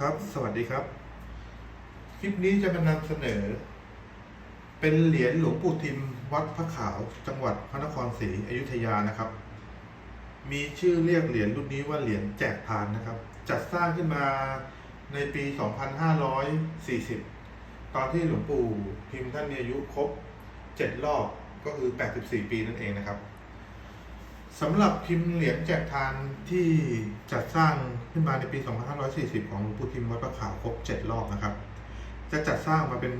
ครับ สวัสดีครับ คลิปนี้จะมานำเสนอ เป็นเหรียญหลวงปู่ทิมวัดพระขาวจังหวัดพระนครศรีอยุธยานะครับ มีชื่อเรียกเหรียญรุ่นนี้ว่าเหรียญแจกทานนะครับ จัดสร้างขึ้นมาในปี 2540 ตอนที่หลวงปู่พิมพ์ท่านมีอายุครบ 7 รอบก็คือ 84 ปีนั่นเองนะครับ สำหรับพิมพ์เหรียญแจกทานที่จัดสร้างขึ้นมาในปี 2540 ของหลวงปู่ทิมวัดพระขาวครบ 7 รอบนะครับ จะจัดสร้างมาเป็น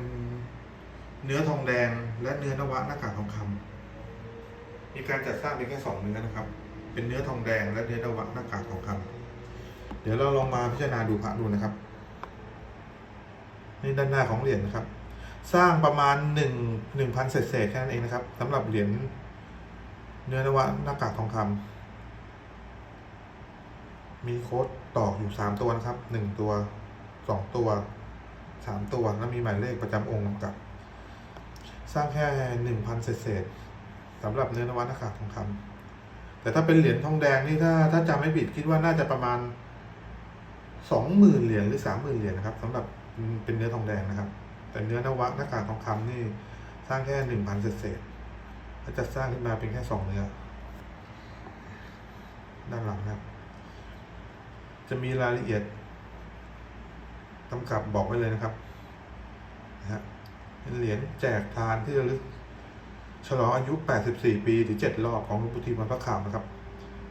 เนื้อทองแดงและเนื้อนวะหน้ากากทองคำมีการจัดสร้างเป็นแค่สองเนื้อนะครับ เป็นเนื้อทองแดงและเนื้อนวะหน้ากากทองคำเดี๋ยวเราลองมาพิจารณาดูพระดูนะครับนี่ด้านหน้าของเหรียญนะครับ สร้างประมาณหนึ่งหนึ่งพันเศษๆแค่นั้นเองนะครับสำหรับเหรียญ เนื้อนวะหน้ากากทองคำมีโค้ดตอกอยู่สามตัวนะครับหนึ่งตัวสองตัวสามตัวแล้วมีหมายเลขประจำองค์กับ สร้างแค่หนึ่งพันเศษสำหรับเนื้อนวะหน้ากากทองคำแต่ถ้าเป็นเหรียญทองแดงนี่ถ้าถ้าจำไม่ผิดคิดว่าน่าจะประมาณสองหมื่นเหรียญหรือสามหมื่นเหรียญนะครับสำหรับเป็นเนื้อทองแดงนะครับ แต่เนื้อนวะหน้ากากทองคำนี่สร้างแค่หนึ่งพันเศษ ก็จะสร้างขึ้นมาเป็นแค่สองเนื้อ ด้านหลังนะครับ จะมีรายละเอียดกำกับบอกไว้เลยนะครับนะฮะเป็นเหรียญแจกทานที่ระลึกฉลองอายุ 84 ปีหรือ 7 รอบของหลวงปู่ทิมวัดพระขาวนะครับ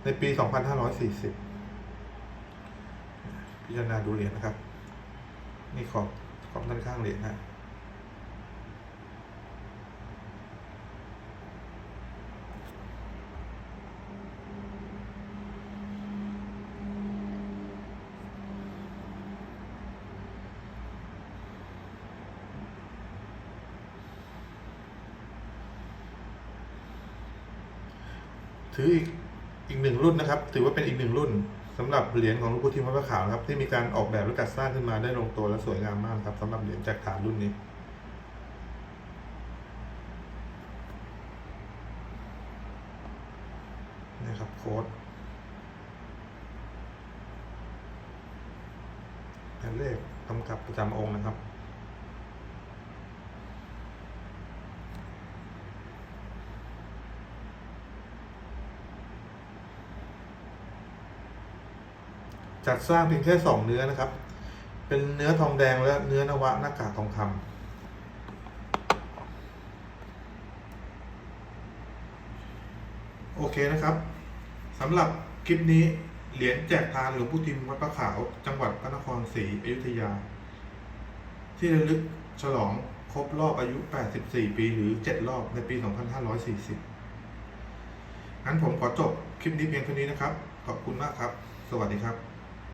ในปี 2540 พิจารณาดูเหรียญนะครับ นี่ขอบขอบด้านข้างเหรียญนะ ถืออีกอีกหนึ่งรุ่นนะครับ ถือว่าเป็นอีกหนึ่งรุ่นสำหรับเหรียญของหลวงปู่ทิมวัดพระขาวนะครับ ที่มีการออกแบบและจัดสร้างขึ้นมาได้ลงตัวและสวยงามมากครับสำหรับเหรียญแจกฐานรุ่นนี้นี่ครับโค้ดและเลขกำกับประจำองค์นะครับ จัดสร้างเพียงแค่สองเนื้อนะครับ เป็นเนื้อทองแดงและเนื้อนวะหน้ากากทองคำโอเคนะครับสำหรับคลิปนี้เหรียญแจกทานหลวงปู่ทิมวัดพระขาว จังหวัดพระนครศรีอยุธยา ที่ระลึกฉลองครบรอบอายุ 84 ปีหรือ 7 รอบในปี 2540 งั้นผมขอจบคลิปนี้เพียงเท่านี้นะครับ ขอบคุณมากครับ สวัสดีครับ